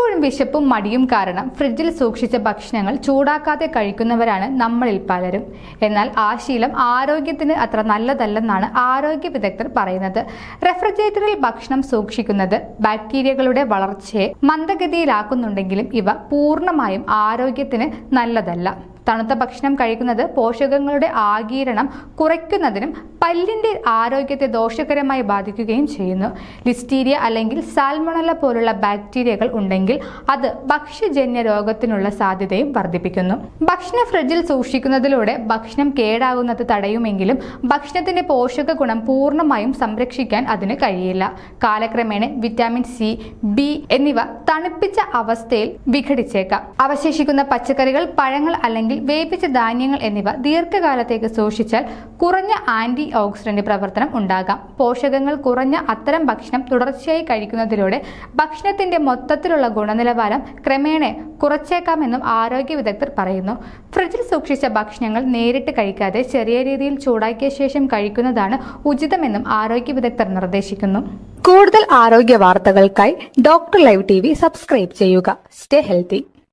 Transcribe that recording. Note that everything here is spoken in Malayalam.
പലപ്പോഴും വിശപ്പും മടിയും കാരണം ഫ്രിഡ്ജിൽ സൂക്ഷിച്ച ഭക്ഷണങ്ങൾ ചൂടാക്കാതെ കഴിക്കുന്നവരാണ് നമ്മളിൽ പലരും. എന്നാൽ ആ ശീലം ആരോഗ്യത്തിന് അത്ര നല്ലതല്ലെന്നാണ് ആരോഗ്യ വിദഗ്ധർ പറയുന്നത്. റെഫ്രിജറേറ്ററിൽ ഭക്ഷണം സൂക്ഷിക്കുന്നത് ബാക്ടീരിയകളുടെ വളർച്ചയെ മന്ദഗതിയിലാക്കുന്നുണ്ടെങ്കിലും ഇവ പൂർണമായും ആരോഗ്യത്തിന് നല്ലതല്ല. തണുത്ത ഭക്ഷണം കഴിക്കുന്നത് പോഷകങ്ങളുടെ ആകീരണം കുറയ്ക്കുന്നതിനും പല്ലിന്റെ ആരോഗ്യത്തെ ദോഷകരമായി ബാധിക്കുകയും ചെയ്യുന്നു. ലിസ്റ്റീരിയ അല്ലെങ്കിൽ സാൽമണല പോലുള്ള ബാക്ടീരിയകൾ ഉണ്ടെങ്കിൽ അത് ഭക്ഷ്യജന്യ രോഗത്തിനുള്ള സാധ്യതയും വർദ്ധിപ്പിക്കുന്നു. ഭക്ഷണ ഫ്രിഡ്ജിൽ സൂക്ഷിക്കുന്നതിലൂടെ ഭക്ഷണം കേടാകുന്നത് തടയുമെങ്കിലും ഭക്ഷണത്തിന്റെ പോഷക ഗുണം പൂർണമായും സംരക്ഷിക്കാൻ അതിന് കഴിയില്ല. കാലക്രമേണ വിറ്റാമിൻ സി ബി എന്നിവ തണുപ്പിച്ച അവസ്ഥയിൽ വിഘടിച്ചേക്കാം. അവശേഷിക്കുന്ന പച്ചക്കറികൾ പഴങ്ങൾ അല്ലെങ്കിൽ വേവിച്ച ധാന്യങ്ങൾ എന്നിവ ദീർഘകാലത്തേക്ക് സൂക്ഷിച്ചാൽ കുറഞ്ഞ ആന്റി ഓക്സിഡന്റ് പ്രവർത്തനം ഉണ്ടാകാം. പോഷകങ്ങൾ കുറഞ്ഞ അത്തരം ഭക്ഷണം തുടർച്ചയായി കഴിക്കുന്നതിലൂടെ ഭക്ഷണത്തിന്റെ മൊത്തത്തിലുള്ള ഗുണനിലവാരം ക്രമേണ കുറച്ചേക്കാമെന്നും ആരോഗ്യ വിദഗ്ധർ പറയുന്നു. ഫ്രിഡ്ജിൽ സൂക്ഷിച്ച ഭക്ഷണങ്ങൾ നേരിട്ട് കഴിക്കാതെ ചെറിയ രീതിയിൽ ചൂടാക്കിയ ശേഷം കഴിക്കുന്നതാണ് ഉചിതമെന്നും ആരോഗ്യ വിദഗ്ധർ നിർദ്ദേശിക്കുന്നു. കൂടുതൽ ആരോഗ്യ വാർത്തകൾക്കായി ഡോക്ടർ ലൈവ് ടി സബ്സ്ക്രൈബ് ചെയ്യുക. Stay healthy.